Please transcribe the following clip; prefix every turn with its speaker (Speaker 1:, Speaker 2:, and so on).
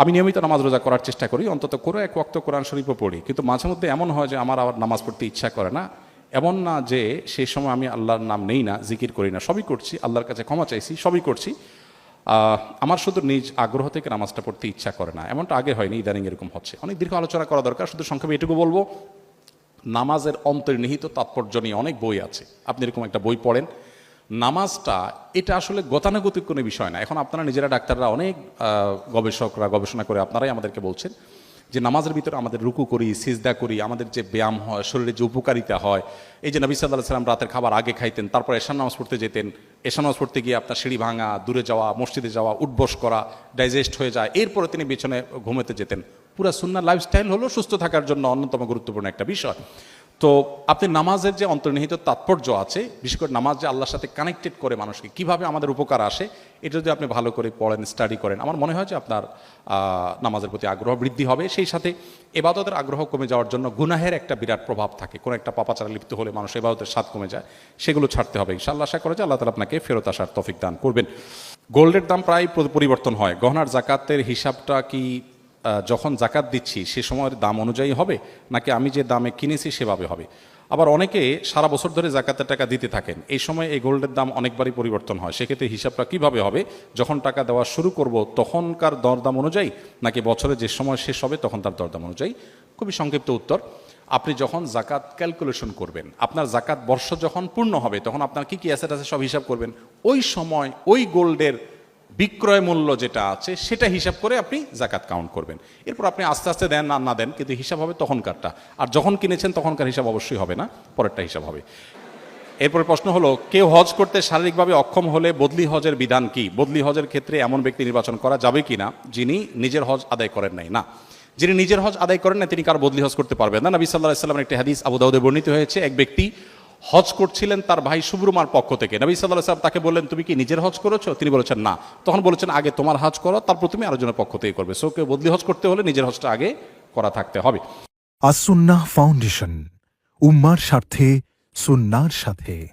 Speaker 1: আমি নিয়মিত নামাজ রোজা করার চেষ্টা করি, অন্তত করে এক ওয়াক্ত কোরআন শরীফও পড়ি। কিন্তু মাঝে মধ্যে এমন হয় যে আমার আবার নামাজ পড়তে ইচ্ছা করে না। এমন না যে সেই সময় আমি আল্লাহর নাম নেই না, জিকির করি না, সবই করছি, আল্লাহর কাছে ক্ষমা চাইছি, সবই করছি। আমার শুধু নিজ আগ্রহ থেকে নামাজটা পড়তে ইচ্ছা করে না। এমনটা আগে হয়নি, ইদানিং এরকম হচ্ছে। অনেক দীর্ঘ আলোচনা করা দরকার, শুধু সংক্ষেপে এটুকু বলব, নামাজের অন্তর্নিহিত তাৎপর্য নিয়ে অনেক বই আছে। আপনি এরকম একটা বই পড়েন নামাজটা, এটা আসলে গতানুগতিক কোনো বিষয় না। এখন আপনারা নিজেরা ডাক্তাররা অনেক গবেষকরা গবেষণা করে আপনারাই আমাদেরকে বলছেন যে নামাজের ভিতরে আমাদের রুকু করি, সিজদা করি, আমাদের যে ব্যায়াম হয়, শরীরে যে উপকারিতা হয়, এই যে নবী সাল্লাহ সাল্লাম রাতের খাবার আগে খাইতেন, তারপর এশান নামাজ পড়তে যেতেন এশান নামাজ পড়তে গিয়ে আপনার সিঁড়ি ভাঙা, দূরে যাওয়া, মসজিদে যাওয়া, উঠবস করা ডাইজেস্ট হয়ে যায়, এরপরে তিনি বিছনে ঘুমেতে যেতেন। পুরা সুন্না লাইফস্টাইল হলো সুস্থ থাকার জন্য অন্যতম গুরুত্বপূর্ণ একটা বিষয়। তো আপনি নামাজের যে অন্তর্নিহিত তাৎপর্য আছে, বিশেষ করে নামাজ যে আল্লাহর সাথে কানেক্টেড করে মানুষকে, কীভাবে আমাদের উপকার আসে, এটা যদি আপনি ভালো করে পড়েন স্টাডি করেন, আমার মনে হয় যে আপনার নামাজের প্রতি আগ্রহ বৃদ্ধি হবে। সেই সাথে এবাদতের আগ্রহ কমে যাওয়ার জন্য গুনাহের একটা বিরাট প্রভাব থাকে। কোনো একটা পাপাচারা লিপ্ত হলে মানুষ এবাদতের স্বাদ কমে যায়, সেগুলো ছাড়তে হবে। ইনশাআল্লাহ আশা করে যে আল্লাহ তালা আপনাকে ফেরত আসার তফিক দান করবেন। গোল্ডের দাম প্রায় পরিবর্তন হয়। গহনার জাকাতের হিসাবটা কি যখন জাকাত দিচ্ছি, সে সময়ের দাম অনুযায়ী হবে? নাকি আমি যে দামে কিনেছি, সেভাবে হবে? আবার অনেকে সারা বছর ধরে জাকাতের টাকা দিতে থাকেন। এই সময় এই গোল্ডের দাম অনেকবারই পরিবর্তন হয়। সেক্ষেত্রে হিসাবটা কীভাবে হবে? যখন টাকা দেওয়া শুরু করব, তখনকার দরদাম অনুযায়ী? নাকি বছরে যে সময় শেষ হবে, তখন তার দরদাম অনুযায়ী? খুবই সংক্ষিপ্ত উত্তর। আপনি যখন জাকাত ক্যালকুলেশন করবেন, আপনার জাকাত বর্ষ যখন পূর্ণ হবে, তখন আপনার কি কি অ্যাসেট আছে সব হিসাব করবেন। ওই সময় ওই গোল্ডের বিক্রয় মূল্য যেটা আছে, সেটা হিসাব করে আপনি জাকাত কাউন্ট করবেন। এরপর আপনি আস্তে আস্তে দেন না না দেন, কিন্তু হিসাব হবে তখনকারটা। আর যখন কিনেছেন, তখনকার হিসাব অবশ্যই হবে না, পরেরটা হিসাব হবে। এরপরে প্রশ্ন হলো, কেউ হজ করতে শারীরিকভাবে অক্ষম হলে বদলি হজের বিধান কি? বদলি হজের ক্ষেত্রে এমন ব্যক্তি নির্বাচন করা যাবে কি না যিনি নিজের হজ আদায় করেন নাই, না। যিনি নিজের হজ আদায় করেন না তিনি কার বদলি হজ করতে পারবেন না। নবী সাল্লাহ সাল্লামের একটি হাদিস আবু দাউদে বর্ণিত হয়েছে, এক ব্যক্তি হজ করছিলেন তার ভাই সুব্রুমার পক্ষ থেকে। নবী সাল্লাহ সাহেব তাকে বললেন, তুমি কি নিজের হজ করেছ? তিনি বলেছেন, না। তখন বলেছেন, আগে তোমার হজ করো, তারপর তুমি আরেকজনের পক্ষ থেকে করবে। সো কেউ বদলি হজ করতে হলে নিজের হজটা আগে করা থাকতে হবে।
Speaker 2: আসুন্না ফাউন্ডেশন, উম্মার স্বার্থে, সুন্নার সাথে।